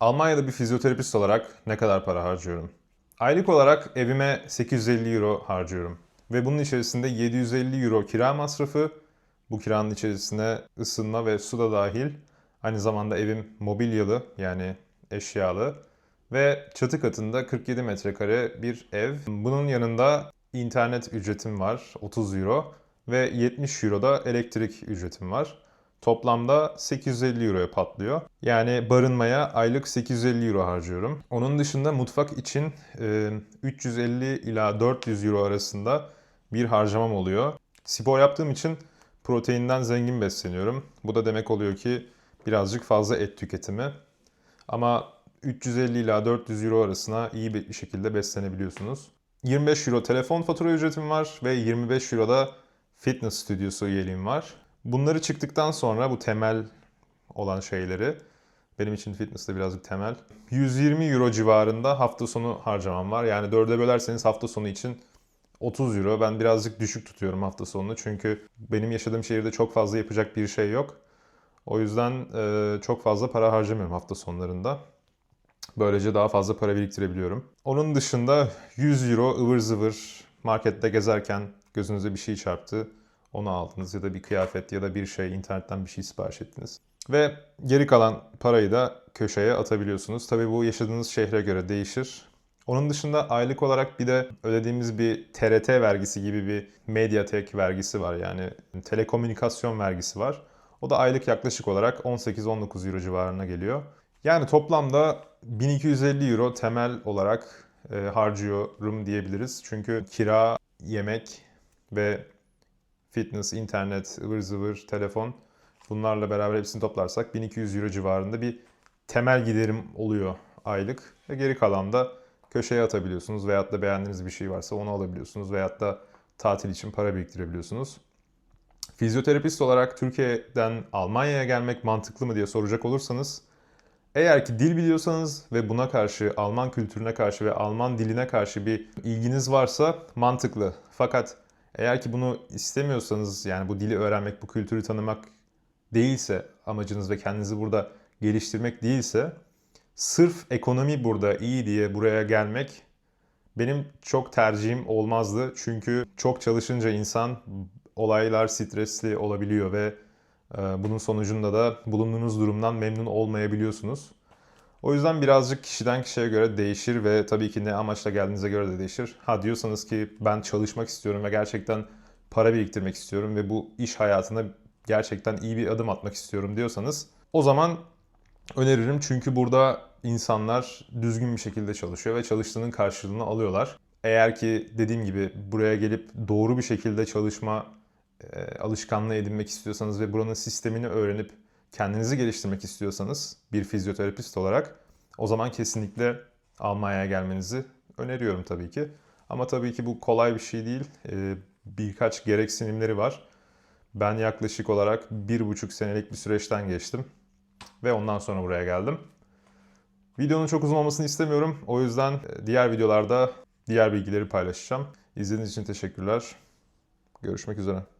Almanya'da bir fizyoterapist olarak ne kadar para harcıyorum? Aylık olarak evime 850 euro harcıyorum. Ve bunun içerisinde 750 euro kira masrafı, bu kiranın içerisine ısınma ve su da dahil. Aynı zamanda evim mobilyalı yani eşyalı ve çatı katında 47 metrekare bir ev. Bunun yanında internet ücretim var 30 euro ve 70 euro da elektrik ücretim var. Toplamda 850 euroya patlıyor. Yani barınmaya aylık 850 euro harcıyorum. Onun dışında mutfak için e, 350 ila 400 euro arasında bir harcamam oluyor. Spor yaptığım için proteinden zengin besleniyorum. Bu da demek oluyor ki birazcık fazla et tüketimi. Ama 350 ila 400 euro arasına iyi bir şekilde beslenebiliyorsunuz. 25 euro telefon fatura ücretim var ve 25 euro da fitness stüdyosu üyeliğim var. Bunları çıktıktan sonra bu temel olan şeyleri benim için fitness de birazcık temel. 120 euro civarında hafta sonu harcamam var. Yani dörde bölerseniz hafta sonu için 30 euro. Ben birazcık düşük tutuyorum hafta sonunu. Çünkü benim yaşadığım şehirde çok fazla yapacak bir şey yok. O yüzden e, çok fazla para harcamıyorum hafta sonlarında. Böylece daha fazla para biriktirebiliyorum. Onun dışında 100 euro ıvır zıvır markette gezerken gözünüze bir şey çarptı. Onu aldınız ya da bir kıyafet ya da bir şey internetten bir şey sipariş ettiniz. Ve geri kalan parayı da köşeye atabiliyorsunuz. Tabii bu yaşadığınız şehre göre değişir. Onun dışında aylık olarak bir de ödediğimiz bir TRT vergisi gibi bir Mediatek vergisi var. Yani telekomünikasyon vergisi var. O da aylık yaklaşık olarak 18-19 euro civarına geliyor. Yani toplamda 1250 euro temel olarak e, harcıyorum diyebiliriz. Çünkü kira, yemek ve fitness, internet, ıvır zıvır, telefon bunlarla beraber hepsini toplarsak 1200 euro civarında bir temel giderim oluyor aylık. Ve geri kalan da köşeye atabiliyorsunuz veyahut da beğendiğiniz bir şey varsa onu alabiliyorsunuz veyahut da tatil için para biriktirebiliyorsunuz. Fizyoterapist olarak Türkiye'den Almanya'ya gelmek mantıklı mı diye soracak olursanız eğer ki dil biliyorsanız ve buna karşı Alman kültürüne karşı ve Alman diline karşı bir ilginiz varsa mantıklı. Fakat eğer ki bunu istemiyorsanız yani bu dili öğrenmek, bu kültürü tanımak değilse amacınız ve kendinizi burada geliştirmek değilse sırf ekonomi burada iyi diye buraya gelmek benim çok tercihim olmazdı. Çünkü çok çalışınca insan olaylar stresli olabiliyor ve e, bunun sonucunda da bulunduğunuz durumdan memnun olmayabiliyorsunuz. O yüzden birazcık kişiden kişiye göre değişir ve tabii ki ne amaçla geldiğinize göre de değişir. Ha diyorsanız ki ben çalışmak istiyorum ve gerçekten para biriktirmek istiyorum ve bu iş hayatına gerçekten iyi bir adım atmak istiyorum diyorsanız o zaman öneririm çünkü burada insanlar düzgün bir şekilde çalışıyor ve çalıştığının karşılığını alıyorlar. Eğer ki dediğim gibi buraya gelip doğru bir şekilde çalışma e, alışkanlığı edinmek istiyorsanız ve buranın sistemini öğrenip kendinizi geliştirmek istiyorsanız bir fizyoterapist olarak o zaman kesinlikle Almanya'ya gelmenizi öneriyorum tabii ki. Ama tabii ki bu kolay bir şey değil. E, birkaç gereksinimleri var. Ben yaklaşık olarak bir buçuk senelik bir süreçten geçtim. Ve ondan sonra buraya geldim. Videonun çok uzun olmasını istemiyorum. O yüzden e, diğer videolarda diğer bilgileri paylaşacağım. İzlediğiniz için teşekkürler. Görüşmek üzere.